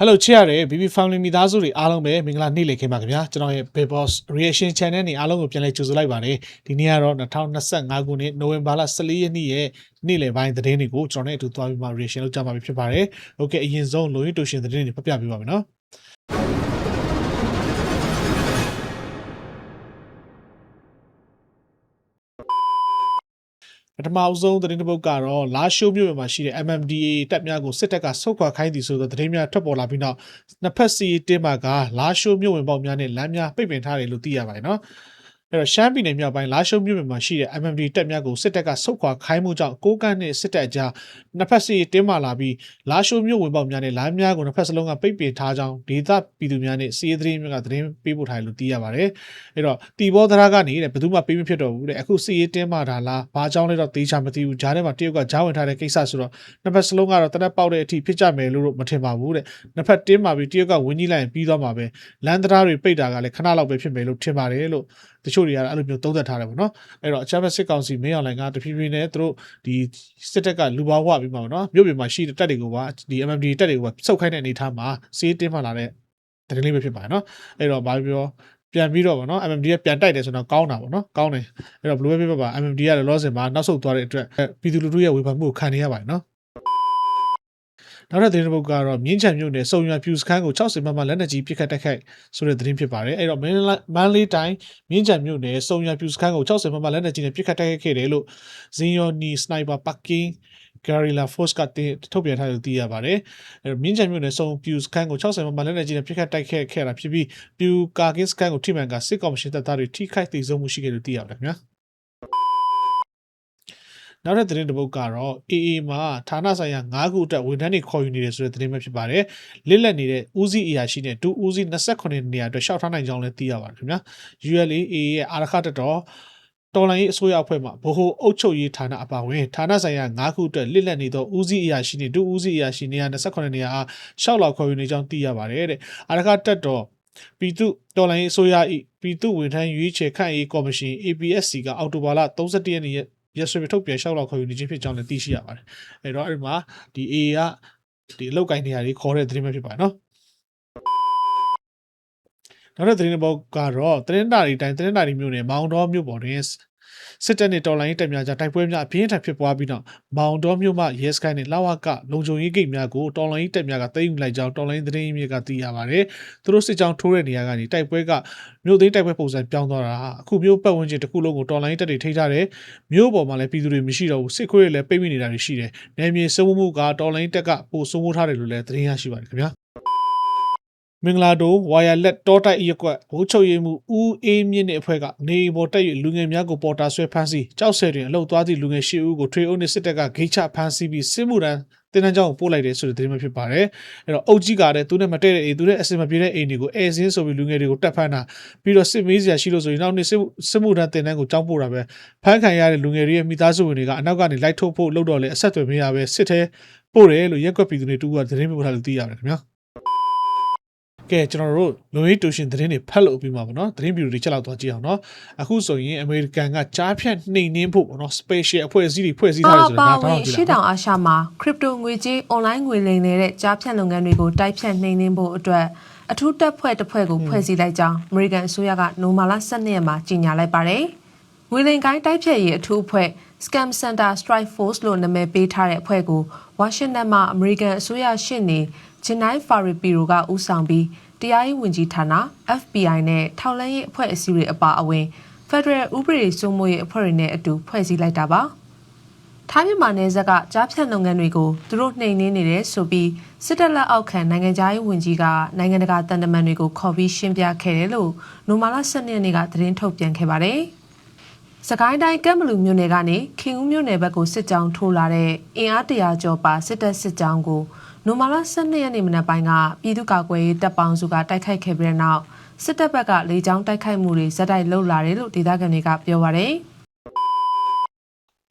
Hello ချစ်ရတဲ့ BB Family မိသားစုတွေအားလုံးပဲမင်္ဂလာနေ့လည်ခင်းပါခင်ဗျာကျွန်တော်ရဲ့ Big Boss Reaction Channel နေအားလုံးကိုပြန်လည်ကြိုဆိုလိုက်ပါတယ်ဒီနေ့ကတော့2025ခုနှစ်နိုဝင်ဘာလ14ရက်နေ့ရဲ့နေ့လည်ပိုင်းသတင်းတွေကိုကျွန်တော်နဲ့အတူသွားပြီးမှ reaction လုပ်ကြမှာဖြစ်ပါတယ်။ Okay အရင်ဆုံးလိုရင်းတူရှင်သတင်းတွေဖတ်ပြပေးပါမယ်နော် ပထမအဆုံးသတင်းတစ်ပုဒ်ကတော့လာရှိုးမြို့မှာရှိတဲ့ MMDA တပ်များကိုစစ်တပ်ကဆုတ်ခွာခိုင်းသည်ဆိုသောသတင်းများထွက်ပေါ်လာပြီးနောက်နှစ်ဖက်စီတင်းမာကလာရှိုးမြို့ဝင်ပေါက်များနဲ့လမ်းများပိတ်ပင်ထားတယ်လို့သိရပါတယ်နော် အဲ့တော့ရှမ်းပြည်နယ်မြောက်ပိုင်းလာရှိုးမြို့မှာရှိတဲ့ MMD တပ်များကိုစစ်တပ်ကဆုတ်ခွာခိုင်းမှုကြောင့်ကိုကန့်နဲ့စစ်တပ်အကြားနှစ်ဖက်စီတင်းမာလာပြီးလာရှိုးမြို့ဝင်ပေါက်များနဲ့လမ်းများကိုနှစ်ဖက်စလုံးကပိတ်ပင်ထားကြောင်းဒေသပြည်သူများနဲ့စီးရဲသတင်းများကသတင်းပေးပို့ထားတယ်လို့သိရပါတယ်အဲ့တော့တီဘောသရာကနေတဲ့ဘယ်သူမှပေးမဖြစ်တော့ဘူးတဲ့အခုစီးရဲတင်းမာတာလားဘာကြောင့်လဲတော့သိချမသိဘူးဂျားထဲမှာတရုတ်ကဂျားဝင်ထားတဲ့ကိစ္စဆိုတော့နှစ်ဖက်စလုံးကတော့တနက်ပေါက်တဲ့အထိဖြစ်ကြမယ်လို့တော့မထင်ပါဘူးတဲ့နှစ်ဖက်တင်းမာပြီးတရုတ်ကဝင်းကြီးလိုက်ရင်ပြီးသွားမှာပဲလမ်းတရားတွေပိတ်တာကလည်းခဏလောက်ပဲဖြစ်မယ်လို့ထင်ပါတယ်လို့တချို့တွေကအဲ့လိုမျိုးသုံးသပ်ထားတယ်ပေါ့နော်အဲ့တော့အချမ်းဘက်စစ်ကောင်စီမင်းအောင်လှိုင်ကတဖြည်းဖြည်းနဲ့သူတို့ဒီစစ်တပ်ကလူပေါဝပြီးမှာပေါ့နော်မြို့ပြင်မှာရှိတဲ့တပ်တွေကိုပါဒီ MMD တပ်တွေကိုပါစုပ်ခိုင်းတဲ့အနေအထားမှာစီးတင်းမှလာတဲ့တရင်လေးပဲဖြစ်ပါတယ်နော်အဲ့တော့ဘာပြောပြန်ပြီးတော့ဗောနော် MMD ကပြန်တိုက်တယ်ဆိုတော့ကောင်းတာဗောနော်ကောင်းတယ်အဲ့တော့ဘလူးပဲပြပါ MMD ကလည်းလောဆယ်မှာနောက်ဆုတ်သွားတဲ့အတွက်ပြည်သူလူထုရဲ့ဝေဖန်မှုကိုခံနေရပါတယ်နော် နောက်တဲ့သတင်းတစ်ပုဒ်ကတော့မြင်းချံမြို့နယ်စုံရွာဖြူစခန်းကို60မမလက်နက်ကြီးပစ်ခတ်တိုက်ခိုက်ဆိုတဲ့သတင်းဖြစ်ပါတယ်အဲ့တော့မင်းမန်လေးတိုင်းမြင်းချံမြို့နယ်စုံရွာဖြူစခန်းကို60မမလက်နက်ကြီးနဲ့ပစ်ခတ်တိုက်ခိုက်ခဲ့တယ်လို့ဇင်ယော်နီစနိုက်ပါပကင်း Guerrilla Force ကတင်ထုတ်ပြန်ထားလို့သိရပါတယ်။အဲမြင်းချံမြို့နယ်စုံပြူစခန်းကို60မမလက်နက်ကြီးနဲ့ပစ်ခတ်တိုက်ခဲ့ခဲ့တာဖြစ်ပြီးပြူကာကင်းစခန်းကိုထိမှန်ကစစ်ကောင်ရှင်တပ်သားတွေထိခိုက်သိဆုံးမှုရှိခဲ့လို့သိရတယ်ခင်ဗျာ။ နောက်တဲ့သတင်းတစ်ပုဒ်ကတော့ AA မှာဌာနဆိုင်ရာ9ခုအတွက်ဝန်ထမ်းတွေခေါ်ယူနေတယ်ဆိုတဲ့သတင်းပဲဖြစ်ပါတယ်။လစ်လက်နေတဲ့ဦးစီးအရာရှိနဲ့ဒူဦးစီး28နေရာအတွက်ရှောက်ထားနိုင်ကြောင်းလည်းသိရပါတယ်ခင်ဗျာ။ ULA AA ရဲ့အာရခတက်တော်တော်လိုင်းရေးအစိုးရအဖွဲ့မှဗဟိုအုပ်ချုပ်ရေးဌာနအပါအဝင်ဌာနဆိုင်ရာ9ခုအတွက်လစ်လက်နေသောဦးစီးအရာရှိနှင့်ဒုဦးစီးအရာရှိနေရာ28နေရာအားရှောက်လောက်ခေါ်ယူနေကြောင်းသိရပါတယ်တဲ့အာရခတက်တော်ပြည်သူတော်လိုင်းရေးအစိုးရ၏ပြည်သူဝန်ထမ်းရွေးချယ်ခန့်ရေးကော်မရှင် APSC ကအောက်တိုဘာလ31ရက်နေ့ ရက်စွဲထုတ်ပြန်ရှောက်လောက်ခေါ်ယူနေခြင်းဖြစ်ကြောင်းလည်းသိရှိရပါတယ်အဲတော့အဲ့ဒီမှာဒီ A ကဒီအလောက်ကိုင်းနေရာလေးခေါ်တဲ့သတင်းပဲဖြစ်ပါတယ်နော်နောက်တဲ့သတင်းတစ်ပုဒ်ကတော့သတင်းတာတွေတိုင်းသတင်းတာတွေမျိုးနဲ့မောင်တော်မြို့ပေါ်တွင် စစ်တပ်နဲ့တော်လိုင်းတပ်များကြားတိုက်ပွဲများအပြင်းထန်ဖြစ်ပွားပြီးနောက်မောင်တော်မြို့မှရဲစခန်းနဲ့လာဝကလုံခြုံရေးဂိတ်များကိုတော်လိုင်းတပ်များကသိမ်းယူလိုက်ကြောင်းတော်လိုင်းသတင်းမြေကသိရပါတယ်။သူတို့စစ်ကြောင်းထိုးတဲ့နေရာကနေတိုက်ပွဲကမြို့သိမ်းတိုက်ပွဲပုံစံပြောင်းသွားတာအခုမြို့ပတ်ဝန်းကျင်တစ်ခုလုံးကိုတော်လိုင်းတပ်တွေထိထားတယ်။မြို့ပေါ်မှာလည်းပြည်သူတွေမရှိတော့ဘူးစစ်ခွေးတွေလည်းပိတ်မိနေတာတွေရှိတယ်။နယ်မြေစိုးမိုးမှုကတော်လိုင်းတပ်ကပိုစိုးမိုးထားတယ်လို့လည်းသတင်းရရှိပါတယ်ခင်ဗျာ။ မင်္ဂလာတိုဝါယာလက်တောတိုက်ရက်ကွက်ဘိုးချုပ်ရည်မှုဦးအေးမြင့်တဲ့အဖွဲ့ကနေပေါ်တက်၍လူငယ်များကိုပေါ်တာဆွဲဖမ်းဆီးကြောက်ဆယ်တွင်အလုတ်သွားသည့်လူငယ်၈ဦးကိုထွေအုပ်နှင့်စစ်တပ်ကဂိတ်ချဖမ်းဆီးပြီးစစ်မှုထမ်းတင်းတန်းကြောင်းကိုပို့လိုက်တယ်ဆိုတဲ့သတင်းမှဖြစ်ပါတယ်အဲ့တော့အုတ်ကြီးကလည်းသူနဲ့မတည့်တဲ့အိမ်သူနဲ့အစင်မပြေတဲ့အိမ်တွေကိုအဲစင်းဆိုပြီးလူငယ်တွေကိုတက်ဖမ်းတာပြီးတော့စစ်မေးစရာရှိလို့ဆိုရင်နောက်နေ့စစ်စစ်မှုထမ်းတင်းတန်းကိုကြောင်းပို့တာပဲဖမ်းခံရတဲ့လူငယ်တွေရဲ့မိသားစုဝင်တွေကအနောက်ကနေလိုက်ထုတ်ဖို့လုပ်တော့လေအဆက်အသွယ်မရပဲစစ်သေးပို့တယ်လို့ရက်ကွက်ပြည်သူတွေတူကသတင်းပို့ထားလို့သိရတယ်ခင်ဗျာ ကဲကျွန်တော်တို့လုံရေးတူရှင်သတင်းတွေဖတ်လို့ပြီးမှာပေါ့နော်သတင်းဗီဒီယိုတွေချက်လောက်သွားကြည့်အောင်နော်အခုဆိုရင်အမေရိကန်ကကြားဖြတ်နှိမ်နှင်းဖို့ပေါ့နော် special အဖွဲ့အစည်းတွေဖွဲ့စည်းထားတယ်ဆိုတော့ပါဒါဝတော့င်ကြည့်ရှေ့လိုက်တောင်အာရှမှာခရစ်ပတိုငွေကြေးအွန်လိုင်းငွေလိမ်နေတဲ့ကြားဖြတ်လုပ်ငန်းတွေကိုတိုက်ဖြတ်နှိမ်နင်းဖို့အတွက်အထူးတပ်ဖွဲ့တစ်ဖွဲ့ကိုဖွဲ့စည်းလိုက်ကြောင်းအမေရိကန်အစိုးရကနိုမာလာ12ရက်မှာကြေညာလိုက်ပါတယ်။ငွေလိမ်ကိုင်းတိုက်ဖြတ်ရေးအထူးအဖွဲ့ Scam Center Strike Force လို့နာမည်ပေးထားတဲ့အဖွဲ့ကိုဝါရှင်တန်မှာအမေရိကန်အစိုးရရှေ့နေဂျန်နိုင်ဖာရီပီရိုကဦးဆောင်ပြီးတရားရေးဝန်ကြီးဌာန FBI နဲ့ထောက်လှမ်းရေးအဖွဲ့အစည်းတွေအပါအဝင် Federal ဥပဒေစိုးမိုးရေးအဖွဲ့တွေနဲ့အတူဖွဲ့စည်းလိုက်တာပါ။ထိုင်းမြန်မာနယ်စပ်ကကြားဖြတ်လုပ်ငန်းတွေကိုသူတို့နှိမ်နင်းနေတယ်ဆိုပြီးစစ်တပ်လက်အောက်ခံနိုင်ငံသားရေးဝန်ကြီးကနိုင်ငံတကာတန်တမန်တွေကိုခေါ်ပြီးရှင်းပြခဲ့တယ်လို့နိုမာလာ12ရက်နေ့ကသတင်းထုတ်ပြန်ခဲ့ပါတယ်။ စကိုင်းတိုင်းကမ်ဘလူမြို့နယ်ကနေခင်ဦးမြို့နယ်ဘက်ကိုစစ်ကြောင်းထိုးလာတဲ့အင်အားတရာကျော်ပါစစ်တပ်စစ်ကြောင်းကိုနိုမာလာ12ရက်နေ့မနက်ပိုင်းကပြည်သူ့ကာကွယ်ရေးတပ်ပေါင်းစုကတိုက်ခိုက်ခဲ့ပြီးတဲ့နောက်စစ်တပ်ဘက်ကလေကြောင်းတိုက်ခိုက်မှုတွေဇက်တိုက်လုပ်လာတယ်လို့ဒေသခံတွေကပြောပါတယ်။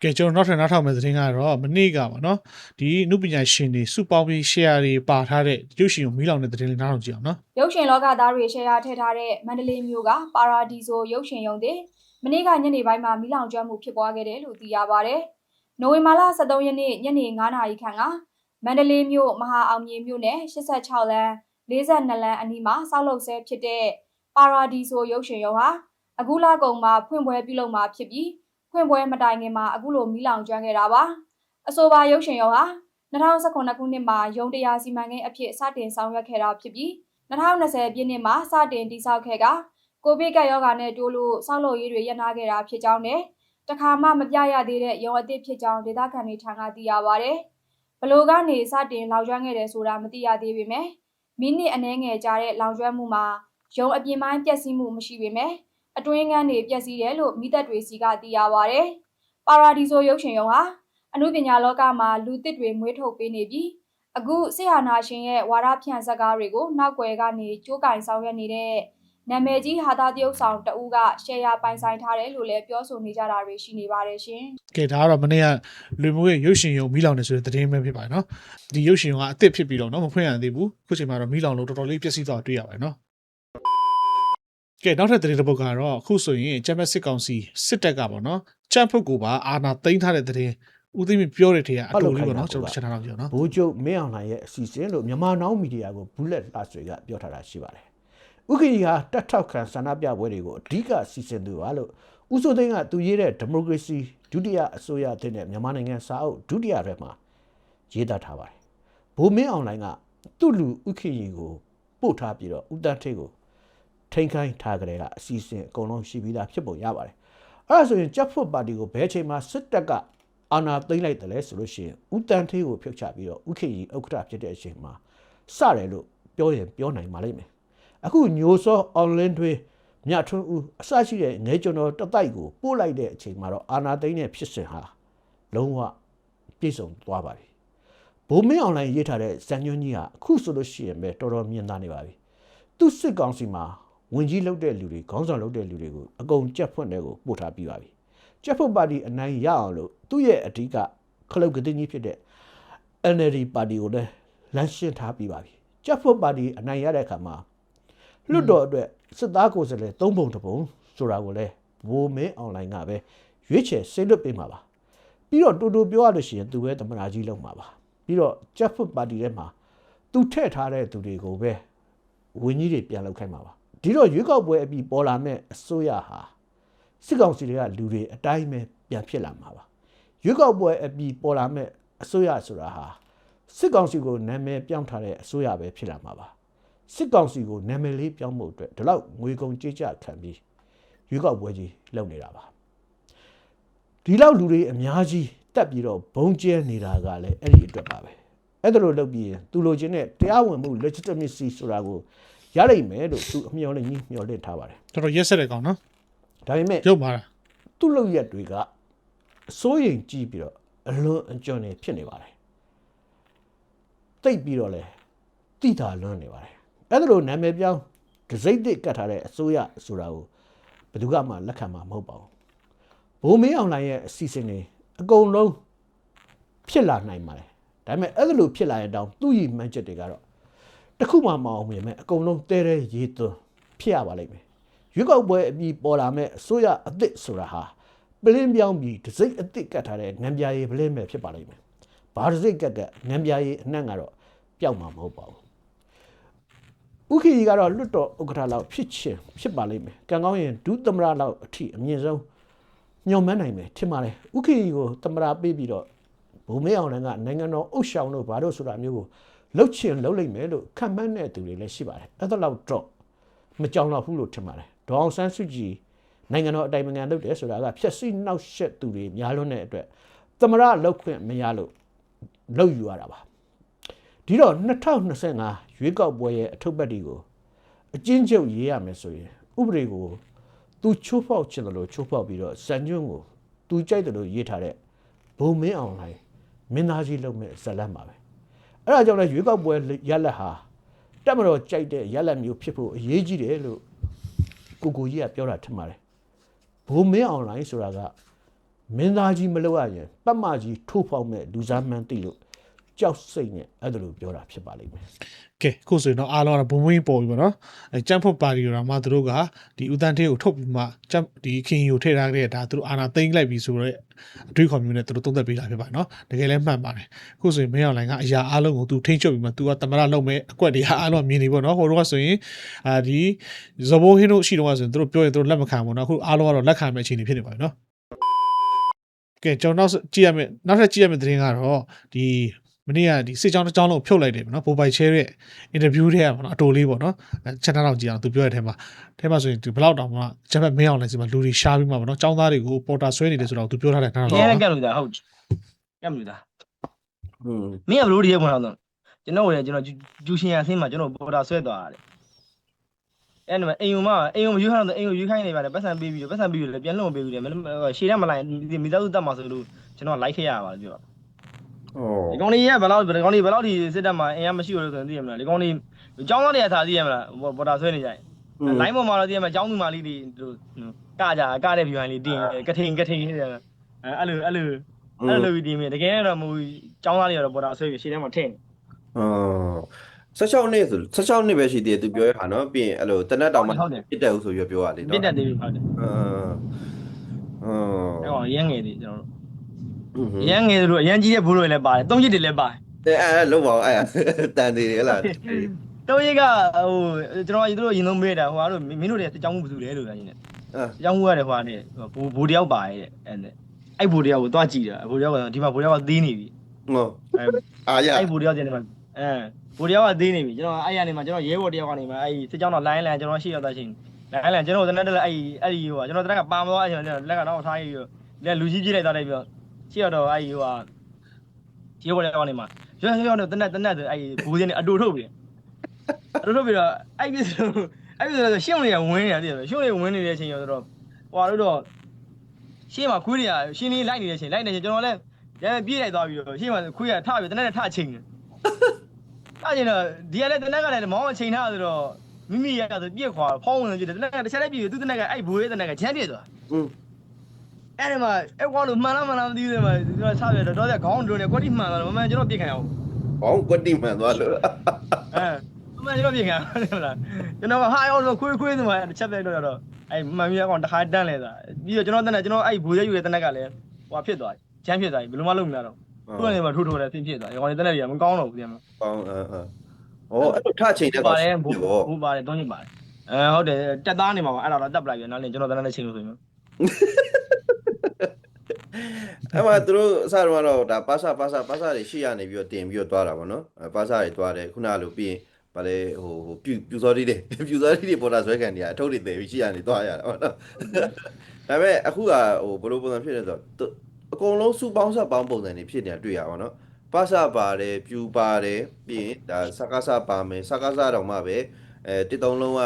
ကဲကျွန်တော်နောက်ထပ်နောက်ထောက်မယ့်သတင်းကတော့မနေ့ကပါနော်ဒီနုပညာရှင်တွေစုပေါင်းပြီး share တွေပါထားတဲ့ရုပ်ရှင်ကိုမီးလောင်တဲ့သတင်းလေးနားထောင်ကြည့်အောင်နော်ရုပ်ရှင်လောကသားတွေရှယ်ယာထည့်ထားတဲ့မန္တလေးမြို့ကပါရာဒီဇိုရုပ်ရှင်ရုံတင် မနေ့ကညနေပိုင်းမှာမိလောင်ကျွမ်းမှုဖြစ်ပွားခဲ့တယ်လို့သိရပါဗျ။နိုဝင်ဘာလ23ရက်နေ့ညနေ9:00နာရီခန့်ကမန္တလေးမြို့မဟာအောင်မြေမြို့နယ်86လမ်း42လမ်းအနီးမှာစောက်လုပ်ဆဲဖြစ်တဲ့ပါရာဒီဆိုရုပ်ရှင်ရုံဟာအခုလကုန်မှာဖွင့်ပွဲပြုလုပ်မှာဖြစ်ပြီးဖွင့်ပွဲမတိုင်ခင်မှာအခုလိုမီးလောင်ကျွမ်းခဲ့တာပါအဆိုပါရုပ်ရှင်ရုံဟာ2019ခုနှစ်မှာရုံတရားစီမံကိန်းအဖြစ်စတင်ဆောင်ရွက်ခဲ့တာဖြစ်ပြီး2020ပြည့်နှစ်မှာစတင်တည်ဆောက်ခဲ့က ကိုဗစ်ကပ်ရောဂါနဲ့တိုးလို့ဆောက်လုပ်ရေးတွေရပ်နားခဲ့တာဖြစ်ကြောင်းနဲ့တခါမှမပြရသေးတဲ့ရုံအသစ်ဖြစ်ကြောင်းဒေသခံတွေထံကသိရပါဗျ။ဘလို့ကနေစတင်လောင်ကျွမ်းခဲ့တယ်ဆိုတာမသိရသေးပေမဲ့မိနစ်အနည်းငယ်ကြာတဲ့လောင်ကျွမ်းမှုမှာရုံအပြင်ပိုင်းပျက်စီးမှုမရှိပေမဲ့အတွင်းကန်းတွေပျက်စီးတယ်လို့မိသက်တွေစီကသိရပါဗျ။ပါရာဒီဆိုရုပ်ရှင်ရုံဟာအမှုပညာလောကမှာလူသစ်တွေမွေးထုတ်ပေးနေပြီးအခုဆေးဟာနာရှင်ရဲ့ဝါဒဖြန့်ဇာတ်ကားတွေကိုနောက်ွယ်ကနေကြိုးကင်ဆောင်ရွက်နေတဲ့ နာမည်ကြီးဟာသားတရုပ်ဆောင်တဦးကရှယ်ယာပိုင်ဆိုင်ထားတယ်လို့လည်းပြောဆိုနေကြတာတွေရှိနေပါတယ်ရှင်။ကဲဒါကတော့မနေ့ကလူမျိုးရဲ့ရုပ်ရှင်ရုံမီးလောင်နေဆိုတဲ့သတင်းပဲဖြစ်ပါတယ်နော်ဒီရုပ်ရှင်ရုံကအစ်စ်ဖြစ်ပြီးတော့နော်မဖွင့်ရသေးဘူးခုချိန်မှာတော့မီးလောင်လို့တော်တော်လေးပျက်စီးသွားတွေ့ရပါတယ်နော်ကဲနောက်ထပ်သတင်းတစ်ပုဒ်ကတော့အခုဆိုရင်ဂျမက်စစ်ကောင်စီစစ်တပ်ကပေါ့နော်ချမ်ဖုတ်ကိုပါအာနာသိမ်းထားတဲ့သတင်းဦးသိမ်းပြောတဲ့ထဲကအတူလေးပေါ့နော်ကျွန်တော်ချက်ထားတော့ကြည့်အောင်နော်ဘိုးချုပ်မင်းအောင်လှိုင်ရဲ့အစီအစဉ်လို့မြန်မာနောင်မီဒီယာကိုဘူးလက်လှဆွေကပြောထားတာရှိပါတယ်။ ဥက္ကဋ္ဌဟာတက်ထောက်ခံဆန္ဒပြပွဲတွေကိုအဓိကစီစဉ်သူပါလို့ဦးစိုးသိန်းကသူရေးတဲ့ဒီမိုကရေစီဒုတိယအစိုးရအသစ်နဲ့မြန်မာနိုင်ငံစာအုပ်ဒုတိယထဲမှာရေးသားထားပါတယ်။ဘိုးမင်းအောင်လှိုင်ကသူ့လူဥက္ကဋ္ဌကိုပို့ထားပြီးတော့ဦးတန်းထိတ်ကိုထိန်ခိုင်းထားကြတဲ့ကအစီအစဉ်အကုန်လုံးရှိပြီးသားဖြစ်ပုံရပါတယ်။အဲ့ဒါဆိုရင်ကြက်ဖွတ်ပါတီကိုဘယ်ချိန်မှာစစ်တပ်ကအာဏာသိမ်းလိုက်တယ်လဲဆိုလို့ရှိရင်ဦးတန်းထေးကိုဖျက်ချပြီးတော့ဥက္ကဋ္ဌဥက္ကဋ္ဌဖြစ်တဲ့အချိန်မှာစတယ်လို့ပြောရင်ပြောနိုင်ပါလိမ့်မယ် အခုညိုစောအွန်လိုင်းတွေမြထွန်းဦးအစရှိတဲ့ငဲကျွန်တော်တတိုက်ကိုပို့လိုက်တဲ့အချိန်မှာတော့အာဏာသိမ်းတဲ့ဖြစ်စဉ်ဟာလုံးဝပြည့်စုံသွားပါပြီဘိုးမင်းအွန်လိုင်းရေးထားတဲ့ဇန်ညွန်းကြီးဟာအခုဆိုလို့ရှိရင်ပဲတော်တော်မြင်သားနေပါပြီသူစစ်ကောင်စီမှာဝင်ကြီးလုပ်တဲ့လူတွေခေါင်းဆောင်လုပ်တဲ့လူတွေကိုအကုန်ကြက်ဖွင့်တဲ့ကိုပို့ထားပြီးပါပြီကျက်ဖို့ပါတီအနိုင်ရအောင်လို့သူ့ရဲ့အဓိကခလုတ်ကတင်းကြီးဖြစ်တဲ့ NLD ပါတီကိုလည်းလမ်းရှင်းထားပြီးပါပြီကျက်ဖို့ပါတီအနိုင်ရတဲ့အခါမှာ လွတ်တော်အတွက်စစ်သားကိုယ်စားလှယ်သုံးပုံတစ်ပုံဆိုတာကိုလည်းဘိုးမင်းအွန်လိုင်းကပဲရွေးချယ်ဆေးလွတ်ပေးမှာပါပြီးတော့တူတူပြောရလို့ရှိရင်သူပဲသမနာကြီးလုပ်မှာပါပြီးတော့ကျက်ဖို့ပါတီထဲမှာသူထည့်ထားတဲ့သူတွေကိုပဲဝင်းကြီးတွေပြန်လောက်ခိုင်းမှာပါဒီတော့ရွေးကောက်ပွဲအပြီးပေါ်လာမဲ့အစိုးရဟာစစ်ကောင်စီတွေကလူတွေအတိုင်းပဲပြန်ဖြစ်လာမှာပါရွေးကောက်ပွဲအပြီးပေါ်လာမဲ့အစိုးရဆိုတာဟာစစ်ကောင်စီကိုနာမည်ပြောင်းထားတဲ့အစိုးရပဲဖြစ်လာမှာပါ စစ်ကောင်စီကိုနာမည်လေးပြောင်းဖို့အတွက်ဒီလောက်ငွေကုန်ကြေးကျခံပြီးရွေးကောက်ပွဲကြီးလုပ်နေတာပါဒီလောက်လူတွေအများကြီးတက်ပြီးတော့ဘုံကျဲနေတာကလည်းအဲ့ဒီအတွက်ပါပဲအဲ့ဒါလိုလုပ်ပြီးရင်သူလိုချင်တဲ့တရားဝင်မှု legitimacy ဆိုတာကိုရလိမ့်မယ်လို့သူအမျှော်လင့်ကြီးမျှော်လင့်ထားပါတယ်တော်တော်ရက်ဆက်တဲ့ကောင်နော်ဒါပေမဲ့ရုပ်ပါတာသူ့လုပ်ရက်တွေကအစိုးရင်ကြီးပြီးတော့အလွန်အကျွံနေဖြစ်နေပါတယ်တိတ်ပြီးတော့လဲတိတာလွန်းနေပါတယ် အဲ့ဒါလိုနာမည်ပြောင်းဒစိမ့်တစ်ကတ်ထားတဲ့အစိုးရဆိုတာကိုဘယ်သူကမှလက်ခံမှာမဟုတ်ပါဘူးဘိုးမင်းအောင်လှိုင်ရဲ့အစီအစဉ်တွေအကုန်လုံးဖြစ်လာနိုင်ပါတယ်ဒါပေမဲ့အဲ့ဒါလိုဖြစ်လာရင်တောင်သူ့ရည်မှန်းချက်တွေကတော့တစ်ခုမှမအောင်မြင်မဲ့အကုန်လုံးတဲတဲရေးသွန်းဖြစ်ရပါလိမ့်မယ်ရွေးကောက်ပွဲအပြီးပေါ်လာမဲ့အစိုးရအသစ်ဆိုတာဟာပလင်းပြောင်းပြီးဒစိမ့်အသစ်ကတ်ထားတဲ့ငံပြာရည်ပလင်းပဲဖြစ်ပါလိမ့်မယ်။ဘာဒစိမ့်ကတ်ကတ်ငံပြာရည်အနှံ့ကတော့ပျောက်မှာမဟုတ်ပါဘူး။ ဥက္ကဋ္ဌကတော့လွတ်တော်ဥက္ကဋ္ဌလောက်ဖြစ်ချင်ဖြစ်ပါလိမ့်မယ်။ကံကောင်းရင်ဒုသမရလောက်အထိအမြင့်ဆုံးညွန်မန်းနိုင်မယ်ထင်ပါတယ်။ဥက္ကဋ္ဌကိုသမရပေးပြီးတော့ဘုံမဲအောင်လည်းကနိုင်ငံတော်အုပ်ရှောင်းလို့ဘာလို့ဆိုတာမျိုးကိုလှုပ်ချင်လှုပ်လိုက်မယ်လို့ခံမှန်းတဲ့သူတွေလည်းရှိပါတယ်။အဲ့ဒါလောက်တော့မကြောင်တော့ဘူးလို့ထင်ပါတယ်ဒေါအောင်ဆန်းစုကြည်နိုင်ငံတော်အတိုင်ပင်ခံလုပ်တယ်ဆိုတာကဖြက်စီးနောက်ရှက်သူတွေများလွန်းတဲ့အတွက်သမရလောက်ခွင့်မရလို့လောက်ယူရတာပါဒီတော့2025 ရွေးကောက်ပွဲရဲ့အထုပ်ပတ်တွေကိုအကျဉ်းချုပ်ရေးရမယ်ဆိုရင်ဥပဒေကိုသူချိုးဖောက်ချင်တယ်လို့ချိုးဖောက်ပြီးတော့စံညွန့်ကိုသူကြိုက်တယ်လို့ရေးထားတဲ့ဘုံမင်းအောင်လိုင်းမင်းသားကြီးလုပ်မဲ့ဇာတ်လမ်းပါပဲအဲ့ဒါကြောင့်လဲရွေးကောက်ပွဲရလဒ်ဟာတက်မတော်ကြိုက်တဲ့ရလက်မျိုးဖြစ်ဖို့အရေးကြီးတယ်လို့ကိုကိုကြီးကပြောတာထင်ပါတယ်ဘိုးမင်းအွန်လိုင်းဆိုတာကမင်းသားကြီးမလုပ်ရရင်ပတ်မကြီးထိုးဖောက်မဲ့လူစားမှန်းသိလို့ ကြောက်စိတ်နဲ့အဲ့ဒါလိုပြောတာဖြစ်ပါလိမ့်မယ်ကဲအခုဆိုရင်တော့အားလုံးကတော့ဘုံဘုံကြီးပေါ်ပြီပေါ့နော်အဲကျန်းဖို့ပါတီရောမှသူတို့ကဒီဦးတန်းသေးကိုထုတ်ပြီးမှကျန်းဒီခင်ကိုထည့်ထားခဲ့တဲ့ဒါသူတို့အာနာသိမ့်လိုက်ပြီဆိုတော့အတွေးခေါ်မျိုးနဲ့သူတို့သုံးသက်ပေးတာဖြစ်ပါတယ်နော်တကယ်လည်းမှန်ပါတယ်အခုဆိုရင်မင်းအောင်လိုင်ကအရာအားလုံးကိုသူထိန်းချုပ်ပြီးမှသူကတမရလုံးမဲ့အကွက်တွေအားလုံးမြင်နေပေါ့နော်ဟိုတော့ဆိုရင်အာဒီဇဘိုးဟင်းတို့ရှိတော့ဆိုရင်သူတို့ပြောရင်သူတို့လက်မခံဘူးနော်အခုအားလုံးကတော့လက်ခံမဲ့အခြေအနေဖြစ်နေပါတယ်နော်ကဲကျွန်တော်နောက်ကြည့်ရမယ်နောက်ထပ်ကြည့်ရမယ့်သတင်းကတော့ဒီ မနေ့ကဒီစစ်ကြောင်းတစ်ကြောင်းလုံးဖြုတ်လိုက်တယ်ပေါ့နော်ဘိုဘိုင်ချဲရဲ့ interview ထဲကပေါ့နော်အတိုလေးပေါ့နော်ချက်ထားတော့ကြည့်အောင်သူပြောတဲ့အထဲမှာထဲမှာဆိုရင်ဒီဘလောက်တောင်မှဂျပန်မင်းအောင်လည်းစီမှာလူတွေရှားပြီးမှပေါ့နော်ចောင်းသားတွေကိုပေါ်တာဆွဲနေတယ်ဆိုတော့သူပြောထားတယ်နား ။ တော့ ရဲကတ်လို့သားဟုတ်။ကတ်လို့သား อืม ။မင်းကဘလို့ဒီရဲဝင်အောင်တော့ကျွန်တော်လည်းကျွန်တော်ဂျူရှင်ရအဆင်းမှာကျွန်တော်ပေါ်တာဆွဲသွားတယ်။အဲ့ဒါအိမ်ယုံမအိမ်ယုံယူခိုင်းတော့အိမ်ယုံယူခိုင်းနေပါတယ်ပတ်စံပေးပြီးတော့ပတ်စံပေးပြီးတော့ပြန်လွန်ပေးပြီးတယ်မရှည်ရမလိုက်မိသားစုတက်မှာဆိုလို့ကျွန်တော်လိုက်ခဲ့ရပါတယ်ပြော ဩ ။ ဒီကောင်လေးကဘယ်လောက်ဒီကောင်လေးဘယ်လောက်ဒီစစ်တက်မှာအင်အားမရှိလို့ဆိုရင်သိရမလားဒီကောင်လေးကျောင်းသားတွေကသာသိရမလားပေါ်တာဆွဲနေကြတယ်။လိုင်းပေါ်မှာတော့သိရမလားကျောင်းသူမလေးတွေတို့ကကြကတဲ့ view လေးတင်ကထိန်ကထိန်နေတယ်အဲ့လိုအဲ့လိုအဲ့လိုဒီမြင်တကယ်တော့မူចောင်းသားတွေကတော့ပေါ်တာဆွဲပြီးရှေ့ထဲမှာထည့်နေအော်16နှစ်ဆို16နှစ်ပဲရှိသေးတယ်သူပြောရဟာနော်ပြီးရင်အဲ့လိုတနက်တောင်မှဟုတ်တယ်ပြစ်တယ်ဟုဆိုပြီးပြောရလေပြနော်စ်တတ်သေးပြီဟုတ်တယ်အင်းအင်းအဲ့ကောင်ရမ်းငယ်သေးကျွန်တော်อื มတို့ရမ်းငယ်တို့အရမ်းကြီးတဲ့ဘိုးတွေလည်းပါတယ်သုံးချစ်တွေလည်းပါတယ်အဲအဲလုံးပါအောင်အဲ့တန်သေးတယ်ဟလားသုံးချစ်ကဟိုကျွန်တော်တို့ရင်သုံးမေးတာဟိုအားတို့မင်းတို့တွေတောင်းမှုဘူးလေလို့ပြောနေတယ်အာတောင်းမှုရတယ်ဟိုကနေဘိုးဘိုးတယောက်ပါတယ်တဲ့အဲ့နဲ့အဲ့ဘိုးတယောက်ကိုတွားကြည့်တာဘိုးတယောက်ကဒီမှာဘိုးတယောက်ကသီးနေပြီဟောအဲ့အာရအဲ့ဘိုးတယောက်ကျနေမှာအဲဘိုးတယောက်ကသီးနေပြီကျွန်တော်အဲ့ရနေမှာကျွန်တော်ရဲဘော်တယောက်ကနေမှာအဲ့စစ်ကြောင်းတော့လိုင်းလန်ကျွန်တော်ရှိရတာချင်းလိုင်းလန်ကျွန်တော်တနက်တည်းအဲ့အဲ့ဒီဟိုကျွန်တော်တနက်ကပါမတော့အဲ့ကျွန်တော်လက်ကတော့ထားပြီးလက်လူကြီးပြလိုက်တာလိုက်ပြီး ရှိရတော့အဲ့ဟိုဟာရဲဘော်တယောက်ကနေမှာရွှဲရွှဲတော့တနက်တနက်အဲ့ဘူးစင်းနေအတူထုတ်ပြီအတူထုတ်ပြီးတော့အဲ့ဒီဆိုအဲ့ဒီဆိုရှင်းနေရဝင်းနေရတယ်ရှင်းနေဝင်းနေတဲ့အချိန်ရောတော့ဟိုဟာတော့ရှင်းမှာခွေးတွေကရှင်းနေလိုက်နေတဲ့အချိန်လိုက်နေချိန်ကျွန်တော်လည်းရဲပြေးလိုက်သွားပြီးတော့ရှင်းမှာခွေးကထပြီးတနက်နဲ့ထချိန်တယ်အဲ့ကျတော့ဒီကလည်းတနက်ကလည်းမောင်းအချိန်ထားဆိုတော့မိမိရဆိုပြက်ခွာဖောင်းဝင်ကြည့်တယ်တနက်ကတစ်ချက်လေးပြည့်သူတနက်ကအဲ့ဘိုးရဲ့တနက်ကချမ်းပြည့်သွားอืม အဲ့ဒီမှာအဲ့ကွာလို့မှန်လားမှန်လားမသိဘူးလေမှာသူကဆပြတော့တော့ခေါင်းတို့နဲ့ကွက်တိမှန်သွားတယ်မမှန်ကျွန်တော်ပြက်ခံရအောင်ဘောင်းကွတ်တိမှန်သွားလို့အဲမမှန်ကျွန်တော်ပြက်ခံရတယ်မလားကျွန်တော်ကဟာရောခွေးခွေးဆိုမှတစ်ချက်ပြက်တော့တော့အဲ့မှန်မြကောင်တစ်ခါတန်းလဲတာပြီးတော့ကျွန်တော်တနက်ကျွန်တော်အဲ့ဘိုးရဲ့ယူတဲ့တနက်ကလည်းဟိုဖြစ်သွားချမ်းဖြစ်သွားပြီဘယ်လိုမှလုပ်မလာတော့သူကနေမှထိုးထိုးတယ်ဆင်းဖြစ်သွားဒီကောင်တနက်တွေကမကောင်းတော့ဘူးပြန်မဘောင်းအင်းအင်းဟောအဲ့လိုထချိန်တဲ့ပါကောင်တယ်ရှိဘူးဘောဘူးပါတယ်တော့ညပါတယ်အဲဟုတ်တယ်တက်သားနေမှာပါအဲ့ဒါတော့တက်ပလိုက်ပြန်နောက်လည်းကျွန်တော်တန်းနဲ့ချိန်လို့ဆိုရင် အဲ့မှာသူတို့အစတော့ကတော့ဒါပါစာပါစာပါစာတွေရှိရနေပြီးတော့တင်ပြီးတော့သွားတာပေါ့နော်အဲပါစာတွေသွားတယ်ခုနကလိုပြီးရင်ဗာလေဟိုဟိုပြူပြူစော်တီးတွေပြူစော်တီးတွေပေါ်တာဆွဲခံနေရအထုပ်တွေတည်ပြီးရှိရနေသွားရတာပေါ့နော်ဒါပေမဲ့အခုကဟိုဘယ်လိုပုံစံဖြစ်လဲဆိုတော့အကုန်လုံးစုပေါင်းဆက်ပေါင်းပုံစံတွေဖြစ်နေတာတွေ့ရပါတော့ပါစာပါတယ်ပြူပါတယ်ပြီးရင်ဒါစကားစပါမယ်စကားစတော့မှပဲအဲတစ်တုံးလုံးက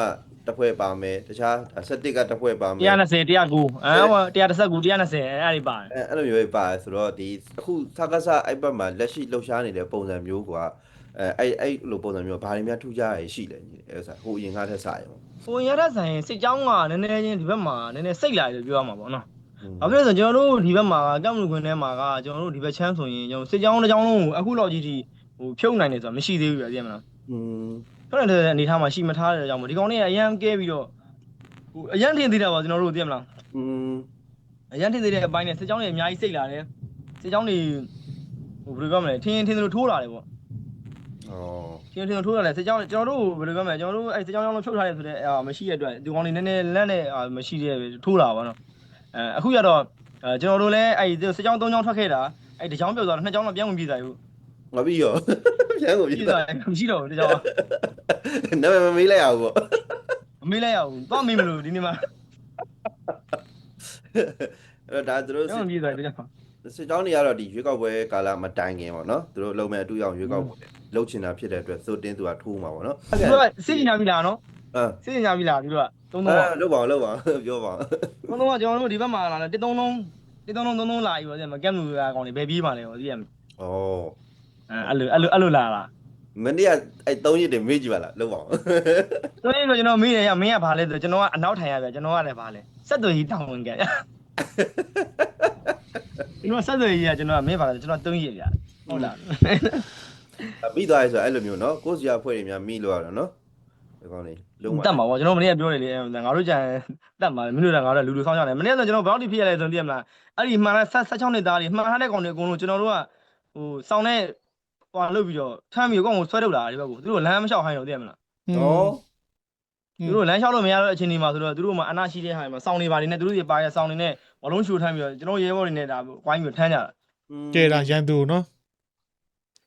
တစ်ဖွဲ့ပါမယ်တခြားစက်တစ်ကတစ်ဖွဲ့ပါမယ်120 109အဲဟို119 120အဲ့ဒီပါတယ်အဲအဲ့လိုမျိုးပဲပါတယ်ဆိုတော့ဒီအခုသက္ကစအိုက်ဘက်မှာလက်ရှိလှုပ်ရှားနေတဲ့ပုံစံမျိုးကအဲအဲ့အဲ့လိုပုံစံမျိုးကဘာတွေများထူးခြားရရှိလဲညီအဲ့ဒါဟိုအရင်ကထက်စားရအောင်ဟိုရတဲ့ဆိုင်စစ်ကြောင်းကနည်းနည်းချင်းဒီဘက်မှာနည်းနည်းစိတ်လာတယ်ပြောရမှာပေါ့နော်ဘာဖြစ်လဲဆိုကျွန်တော်တို့ဒီဘက်မှာကကမ်လူခွင်ထဲမှာကကျွန်တော်တို့ဒီဘက်ချမ်းဆိုရင်ကျွန်တော်စစ်ကြောင်းတစ်ကြောင်းလုံးကိုအခုလောက်ကြီးထိဟိုဖြုတ်နိုင်တယ်ဆိုတာမရှိသေးဘူးပြသိရမလားอืม ဖြုတ်နိုင်တဲ့အနေထားမှာရှိမထားတဲ့ကြောင့်မို့ဒီကောင်လေးကအရန်ကဲပြီးတော့ဟိုအရန်ထင်သေးတာပါကျွန်တော်တို့သိရမလားอืมအရန်ထင်သေးတဲ့အပိုင်းနဲ့စစ်ကြောင်းတွေအများကြီးစိတ်လာတယ်စစ်ကြောင်းတွေဟိုဘယ်လိုပြောမလဲထင်းထင်းလို့ထိုးလာတယ်ပေါ့ဩထင်းထင်းလို့ထိုးလာတယ်စစ်ကြောင်းကျွန်တော်တို့ဘယ်လိုပြောမလဲကျွန်တော်တို့အဲစစ်ကြောင်းကြောင်းလုံးဖြုတ်ထားတယ်ဆိုတဲ့အာမရှိတဲ့အတွက်ဒီကောင်တွေနည်းနည်းလန့်နဲ့အာမရှိတဲ့ထိုးလာပါတော့အဲအခုရတော့အဲကျွန်တော်တို့လည်းအဲစစ်ကြောင်း၃ကြောင်းထွက်ခဲ့တာအဲတစ်ကြောင်းပြုတ်သွားတော့နှစ်ကြောင်းတော့ပြန်ဝင်ပြေးသွားဘူးငါပြီးရော ပြန်ကိုပြေးပြီးသွားတယ်မရှိတော့ဘူးတစ်ကြောင်းနာမည်မမေးလိုက်အောင်ပေါ့မမေးလိုက်ရဘူးသွားမေးမလို့ဒီနေ့မှာအဲ့တော့ဒါသူတို့ကျွန်တော်ပြေးသွားတယ်တစ်ကြောင်းစစ်ကြောင်းတွေကတော့ဒီရွေးကောက်ပွဲကာလမတိုင်ခင်ပေါ့နော်သူတို့လုံးမဲ့အတူအောင်ရွေးကောက်ပွဲလှုပ်ချင်တာဖြစ်တဲ့အတွက်စိုးတင်းသူကထိုးမှာပေါ့နော်သူကစစ်ညာပြီလားနော်အဲစစ်ညာပြီလားသူကသုံးအဲသုံးလောက်ပါအောင်လောက်ပါအောင်ပြောပါအောင်သုံးသုံးကကျွန်တော်တို့ဒီဘက်မှာလာတယ်တစ်သုံးလုံးတစ်သုံးလုံးသုံးသုံးလာပြီပေါ့ဒီမှာကမ်လူကကောင်တွေဘယ်ပြေးမှလဲဟောသိရမဩ အဲအဲ့လိုအဲ့လိုအဲ့လိုလာလားမနေ့ကအဲ့3ရက်တည်းမေးကြည့်ပါလားလောက်ပါအောင်ဆိုရင်ကျွန်တော်မေးတယ်ရမင်းကဘာလဲဆိုကျွန်တော်ကအနောက်ထိုင်ရပြကျွန်တော်ကလည်းဘာလဲဆက်သွယ်ကြီးတောင်းဝင်ကြကျွန်တော်ဆက်သွယ်ကြီးကကျွန်တော်ကမင်းဘာလဲကျွန်တော်သုံးရပြဟုတ်လားမိသွားရဲဆိုအဲ့လိုမျိုးနော်ကိုစီရအဖွဲ့တွေများမိလို့ရတော့နော်ဒီကောင်းလေးလုံးဝတတ်မှာပေါ့ကျွန်တော်မနေ့ကပြောနေလေငါတို့ကြံတတ်မှာမင်းတို့ကငါတို့လူလူဆောင်းကြတယ်မနေ့ကကျွန်တော်ဘယ်တော့ဖြစ်ရလဲဆိုတော့သိရမလားအဲ့ဒီမှန်လားဆက်16နှစ်သားတွေမှန်ထားတဲ့ကောင်တွေအကုန်လုံးကျွန်တော်တို့ကဟိုစောင်းတဲ့ ဟိုလုပ်ပြီးတော့ထမ်းပြီးကောင်ကိုဆွဲထုတ်လာတယ်ဒီဘက်ကိုသူတို့လမ်းမလျှောက်ခိုင်းတော့သိရမလားဩသူတို့လမ်းလျှောက်လို့မရတော့အချိန်ဒီမှာဆိုတော့သူတို့မှအနာရှိတဲ့ဟာမှာစောင်းနေပါနေနဲ့သူတို့တွေပါရစောင်းနေနဲ့ဘလုံးရှူထမ်းပြီးတော့ကျွန်တော်ရဲဘော်တွေနဲ့ဒါဝိုင်းပြီးထမ်းကြတာကဲဒါရန်သူနော်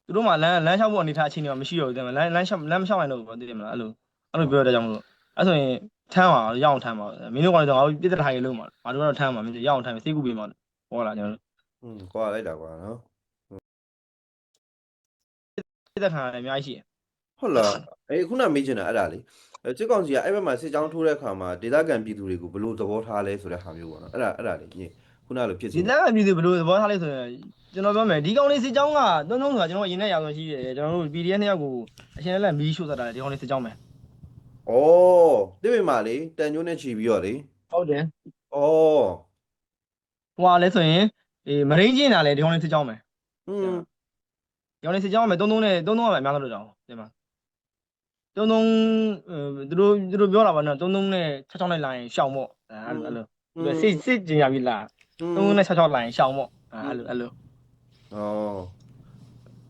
သူတို့မှလမ်းလမ်းလျှောက်ဖို့အနေထားအချိန်တွေမရှိတော့ဘူးသိရမလားလမ်းလမ်းလျှောက်လမ်းမလျှောက်နိုင်တော့ဘူးသိရမလားအဲ့လိုအဲ့လိုပြောတဲ့ကြောင့်မလို့အဲ့ဆိုရင်ထမ်းပါရအောင်ထမ်းပါမင်းတို့ကောင်တွေတော့ငါတို့ပြစ်တဲ့ထိုင်လုံးမှာငါတို့ကတော့ထမ်းပါမင်းတို့ရအောင်ထမ်းပြီးစိတ်ကူပေးမှာဟောလာကျွန်တော်တို့อืมကွာလိုက်တာကွာနော်ပြ စ်တဲ့ထိုင်အများကြီးရှိတယ်ဟုတ်လားအေးခုနမေးချင်တာအဲ့ဒါလေအဲစစ်ကောင်စီကအဲ့ဘက်မှာစစ်ကြောင်းထိုးတဲ့ခါမှာဒေသခံပြည်သူတွေကိုဘယ်လိုသဘောထားလဲဆိုတဲ့ဟာမျိုးပေါ့နော်အဲ့ဒါအဲ့ဒါလေညခုနလိုဖြစ်စီဒီလက်ကပြည်သူဘယ်လိုသဘောထားလဲဆိုရင်ကျွန်တော်ပြောမယ်ဒီကောင်လေးစစ်ကြောင်းကတုံးတုံးဆိုတာကျွန်တော်ရင်းနဲ့ရာသွင်းရှိတယ်ကျွန်တော်တို့ PDF နှစ်ယောက်ကိုအရှင်လက်မီးရှို့သတာလေဒီကောင်လေးစစ်ကြောင်းမယ်ဩတိပိမာလေတန်ညိုးနဲ့ချီပြီးတော့လေဟုတ်တယ်ဩဟိုဟာလဲဆိုရင်အေးမရင်းချင်းတာလေဒီကောင်လေးစစ်ကြောင်းမယ်อืม ဒီကောင်လေးစစ်ကြောင်းမယ်တုံးတုံးနဲ့တုံးတုံးကပဲအများဆုံးလို့တောင်းတင်ပါတုံးတုံးသူတို့သူတို့ပြောတာပါနော်တုံးတုံးနဲ့6 6နဲ့လာရင်ရှောင်မို့အဲ့လိုအဲ့လိုစစ်စစ်ကျင်ရပြီလားတုံးတုံးနဲ့6 6လာရင်ရှောင်မို့အဲ့လိုအဲ့လိုဩ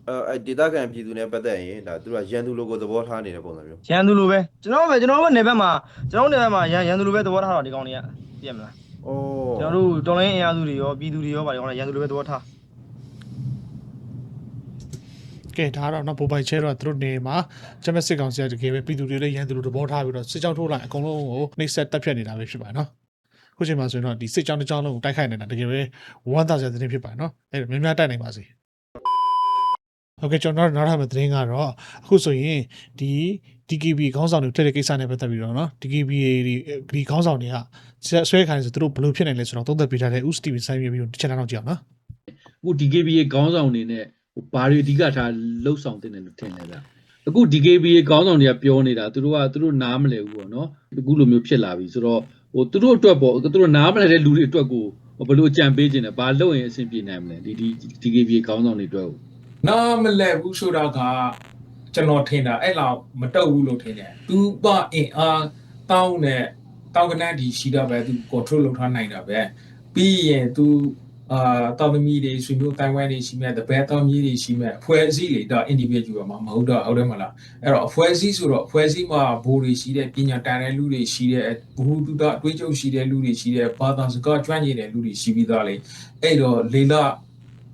အဲအဲ့ဒေသခံပြည်သူနဲ့ပတ်သက်ရင်ဒါသူတို့ကရန်သူလိုကိုသဘောထားနေတဲ့ပုံစံမျိုးရန်သူလိုပဲကျွန်တော်ပဲကျွန်တော်တို့နေဘက်မှာကျွန်တော်တို့နေဘက်မှာရန်ရန်သူလိုပဲသဘောထားတော့ဒီကောင်တွေကသိရမလားဩကျွန်တော်တို့တော်လိုင်းအင်အားစုတွေရောပြည်သူတွေရောဗါဒီကောင်တွေရန်သူလိုပဲသဘောထား ကဲဒါကတော့နော်ပိုပိုင်ချဲတော့သူတို့နေမှာဂျမစစ်ကောင်စီကတကယ်ပဲပြည်သူတွေလည်းရန်သူတို့တဘောထားပြီးတော့စစ်ကြောင်းထိုးလိုက်အကုန်လုံးကိုနှိမ့်ဆက်တက်ဖြတ်နေတာပဲဖြစ်ပါတယ်နော်ခုချိန်မှာဆိုရင်တော့ဒီစစ်ကြောင်းတစ်ကြောင်းလုံးကိုတိုက်ခိုက်နေတာတကယ်ပဲဝမ်းသာစရာသတင်းဖြစ်ပါတယ်နော်အဲ့ဒါများများတိုက်နိုင်ပါစေဟုတ်ကဲ့ကျွန်တော်တို့နောက်ထပ်မယ့်သတင်းကတော့အခုဆိုရင်ဒီ DKB ခေါင်းဆောင်တွေထည့်တဲ့ကိစ္စနဲ့ပတ်သက်ပြီးတော့နော် DKB ဒီဒီခေါင်းဆောင်တွေကဆွဲခိုင်းဆိုသူတို့ဘယ်လိုဖြစ်နိုင်လဲဆိုတော့သုံးသပ်ပြထားတဲ့ UST ဆိုင်ပြီးပြီးတော့တစ်ချက်လောက်ကြည့်အောင်နော်အခု DKBA ခေါင်းဆောင်အနေနဲ့ဟို ဘာတွေအဓိကထားလှုပ်ဆောင်တင်တယ်လို့ထင်လဲဗျအခု DKBA ကောင်းဆောင်တွေကပြောနေတာသူတို့ကသူတို့နားမလည်ဘူးပေါ့နော်အခုလိုမျိုးဖြစ်လာပြီဆိုတော့ဟိုသူတို့အတွက်ပေါ့သူတို့နားမလည်တဲ့လူတွေအတွက်ကိုဘယ်လိုအကြံပေးခြင်းလဲဘာလုပ်ရင်အဆင်ပြေနိုင်မလဲဒီဒီ DKBA ကောင်းဆောင်တွေအတွက်ကိုနားမလည်ဘူးဆိုတာကကျွန်တော်ထင်တာအဲ့လောက်မတုတ်ဘူးလို့ထင်တယ်သူကအင်အားတောင်းတဲ့တောင်းကနန်းဒီရှိတာပဲသူ control လုပ်ထားနိုင်တာပဲပြီးရင်သူ အာတောင်းသမီးတွေဆွေမျိုးတိုင်ဝမ်တွေရှိမဲ့တပည့်တောင်းကြီးတွေရှိမဲ့အဖွဲ့အစည်းတွေတော့ individual မှာမဟုတ်တော့ဟုတ်တယ်မလား။အဲ့တော့အဖွဲ့အစည်းဆိုတော့အဖွဲ့အစည်းမှာဘိုးတွေရှိတဲ့ပညာတန်တဲ့လူတွေရှိတဲ့ဘ ഹു တုတအတွေးချုပ်ရှိတဲ့လူတွေရှိတဲ့ဘာသာစကားကျွမ်းကျင်တဲ့လူတွေရှိပြီးသားလေ။အဲ့တော့လေလာ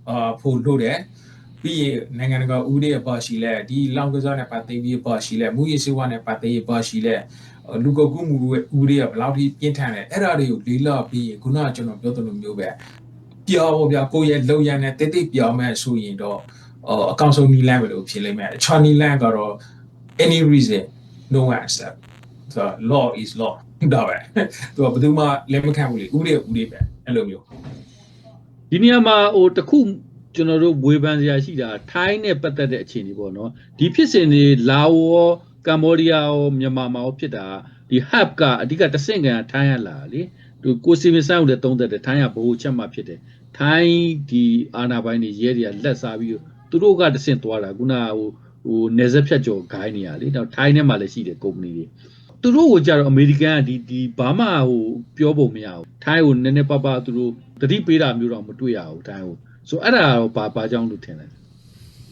အာဖို့လို့တယ်။ပြီးရင်နိုင်ငံတကာဥပဒေအပါရှိလဲဒီလောင်ကစားနဲ့ပတ်သက်ပြီးပါရှိလဲမူရည်စေဝါနဲ့ပတ်သက်ပြီးပါရှိလဲအဲ့လူကုန်ကူးမှုရဲ့ဥပဒေကဘယ်လောက်ထိပြင်းထန်လဲအဲ့ဒါတွေကိုလေးလာပြီးရင်ခုနကကျွန်တော်ပြောသလိုမျိုးပဲ ပြောပါဗျာကိုယ့်ရဲ့လုံရန်နဲ့တိတ်တိတ်ပြောမဲ့ဆိုရင်တော့အော်အကောင်ဆုံးနီလန်းပဲလို့ဖြစ်လိမ့်မယ်ချာနီလန်းကတော့ any reason no accept so law is law ဒါပဲသူကဘယ်သူမှလက်မခံဘူးလေဥပဒေကဥပဒေပဲအဲ့လိုမျိုးဒီနေရာမှာဟိုတစ်ခုကျွန်တော်တို့ဝေဖန်စရာရှိတာထိုင်းနဲ့ပတ်သက်တဲ့အခြေအနေပေါ့နော်ဒီဖြစ်စဉ်တွေလာအိုရောကမ္ဘောဒီးယားရောမြန်မာမှာရောဖြစ်တာဒီ hub ကအဓိကတဆင့်ကန်ထိုင်းရလာလေ သူကိုစီမီဆိုင်ကိုလည်းသုံးသက်တယ်ထိုင်းကဘိုးချက်မှဖြစ်တယ်ထိုင်းဒီအာနာပိုင်းတွေရဲတွေကလက်စားပြီးသူတို့ကတဆင့်သွားတာခုနကဟိုဟိုနေဆက်ဖြတ်ကျော်ဂိုင်းနေရလေတော့ထိုင်းထဲမှာလည်းရှိတယ်ကုမ္ပဏီတွေသူတို့ကိုကြတော့အမေရိကန်ကဒီဒီဘာမှဟိုပြောဖို့မရဘူးထိုင်းကိုနည်းနည်းပါးပါးသူတို့တတိပေးတာမျိုးတော့မတွေ့ရဘူးထိုင်းကိုဆိုအဲ့ဒါတော့ဘာဘာကြောင့်လို့ထင်လဲ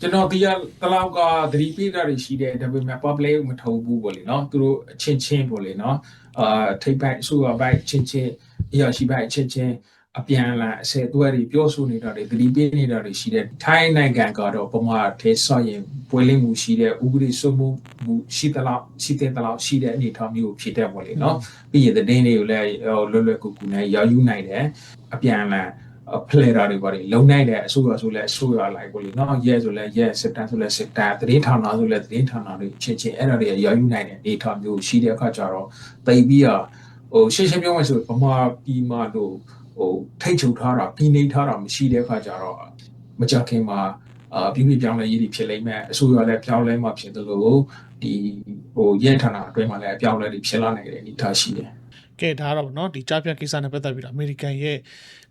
ကျွန်တော်ဒီကတလောက်ကသတိပေးတာတွေရှိတယ်ဒါပေမဲ့ public ကိုမထုံဘူးပေါ့လေနော်သူတို့အချင်းချင်းပေါ့လေနော် အာထိပ်ပိုင်းအစိုးရပိုင်းအချင်းချင်းအရာရှိပိုင်းအချင်းချင်းအပြန်အလှန်အစဲသွဲတွေပြောဆိုနေတာတွေသတိပေးနေတာတွေရှိတယ်ထိုင်းနိုင်ငံကတော့ပမာထေဆော့ရင်ပွဲလင်းမှုရှိတဲ့ဥပဒေစိုးမှုမှုရှိသလောက်ရှိတဲ့တလောက်ရှိတဲ့အနေအထားမျိုးဖြစ်တဲ့ပေါ့လေနော်ပြီးရင်သတင်းတွေကိုလည်းဟိုလွယ်လွယ်ကူကူနဲ့ရောက်ယူနိုင်တယ်အပြန်အလှန် ဖလဲတာတွေပါတယ်လုံနိုင်တဲ့အစိုးရဆိုလဲအစိုးရလိုက်ပေါ့လေနော်ရဲဆိုလဲရဲစစ်တမ်းဆိုလဲစစ်တမ်းသတင်းဌာနဆိုလဲသတင်းဌာနတွေချင်းချင်းအဲ့ဒါတွေရောက်ယူနိုင်တဲ့ဒေတာမျိုးရှိတဲ့အခါကျတော့တိတ်ပြီးတော့ဟိုရှင်းရှင်းပြောမှဆိုဗမာပြည်မှာလို့ဟိုထိတ်ချုပ်ထားတာပြည်နေထားတာမရှိတဲ့အခါကျတော့မကြခင်မှာအာပြည်ပြည်ပြောင်းလဲရေးတွေဖြစ်လိမ့်မယ်အစိုးရလည်းပြောင်းလဲမှဖြစ်တယ်လို့ဒီဟိုရဲဌာနအတွင်းမှာလည်းအပြောင်းလဲတွေဖြစ်လာနိုင်တဲ့အနေအထားရှိတယ် ကဲဒါကတော့ဗောနော်ဒီကြားဖြတ်ကိစ္စနဲ့ပတ်သက်ပြီးတော့အမေရိကန်ရဲ့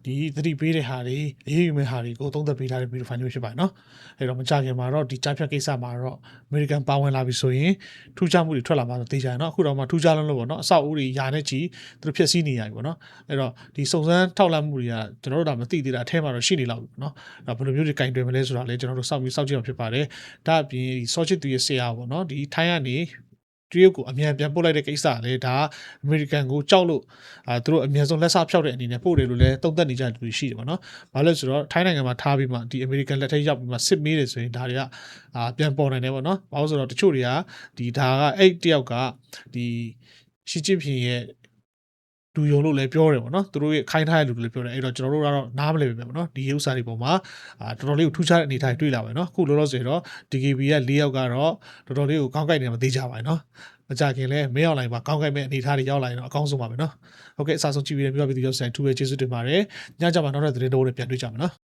ဒီသတိပေးတဲ့ဟာတွေအရေးယူမဲ့ဟာတွေကိုသုံးသပ်ပေးထားတဲ့ဗီဒီယိုဖိုင်မျိုးဖြစ်ပါတယ်နော်အဲ့တော့မကြခင်မှာတော့ဒီကြားဖြတ်ကိစ္စမှာတော့အမေရိကန်ပါဝင်လာပြီဆိုရင်ထူးခြားမှုတွေထွက်လာမှာတော့သိကြရနော်အခုတော့မှထူးခြားလုံးလို့ဗောနော်အဆောက်အဦတွေယာနဲ့ချီသူတို့ဖျက်ဆီးနေရပြီဗောနော်အဲ့တော့ဒီစုံစမ်းထောက်လှမ်းမှုတွေကကျွန်တော်တို့ဒါမသိသေးတာအထဲမှာတော့ရှိနေလောက်ပြီဗောနော်အဲ့တော့ဘယ်လိုမျိုးတွေကင်တွယ်မလဲဆိုတာလည်းကျွန်တော်တို့စောင့်ပြီးစောင့်ကြည့်အောင်ဖြစ်ပါတယ်ဒါအပြင်ဒီ search သူရဲ့ဆရာဗောနော်ဒီထိုင်းကနေ တရုတ်ကိုအမြန်ပြန်ပို့လိုက်တဲ့ကိစ္စကလည်းဒါအမေရိကန်ကိုကြောက်လို့အာသူတို့အမြန်ဆုံးလက်စားဖျောက်တဲ့အနေနဲ့ပို့တယ်လို့လည်းတုံ့တက်နေကြတဲ့လူတွေရှိတယ်ပေါ့နော်။ဘာလို့လဲဆိုတော့ထိုင်းနိုင်ငံမှာထားပြီးမှဒီအမေရိကန်လက်ထက်ရောက်ပြီးမှစစ်မေးတယ်ဆိုရင်ဒါတွေကအာပြန်ပေါ်နိုင်တယ်ပေါ့နော်။ဘာလို့ဆိုတော့တချို့တွေကဒီဒါကအဲ့တယောက်ကဒီရှီကျင်းဖင်ရဲ့ လူယုံလို့လည်းပြောတယ်ပေါ့နော်သူတို့ရဲ့ခိုင်းထားတဲ့လူတွေလည်းပြောတယ်အဲ့တော့ကျွန်တော်တို့ကတော့နားမလည်ပဲပေါ့နော်ဒီဥစ္စာတွေပုံမှာအာတော်တော်လေးကိုထူးခြားတဲ့အနေအထားတွေတွေ့လာပါပဲနော်အခုလောလောဆယ်တော့ DKB က၄ယောက်ကတော့တော်တော်လေးကိုကောင်းကိုက်နေမှသိကြပါရဲ့နော်မကြခင်လဲမင်းအောင်လိုင်းမှာကောင်းကိုက်မဲ့အနေအထားတွေရောက်လာရင်တော့အကောင်းဆုံးပါပဲနော်ဟုတ်ကဲ့အစားဆုံးကြည့်ပြီးတဲ့မြို့ပြည်သူရောက်ဆိုင်ထူပဲကျေးဇူးတင်ပါတယ်ညကြမှာနောက်တဲ့သတင်းတော်တွေပြန်တွေ့ကြမယ်နော်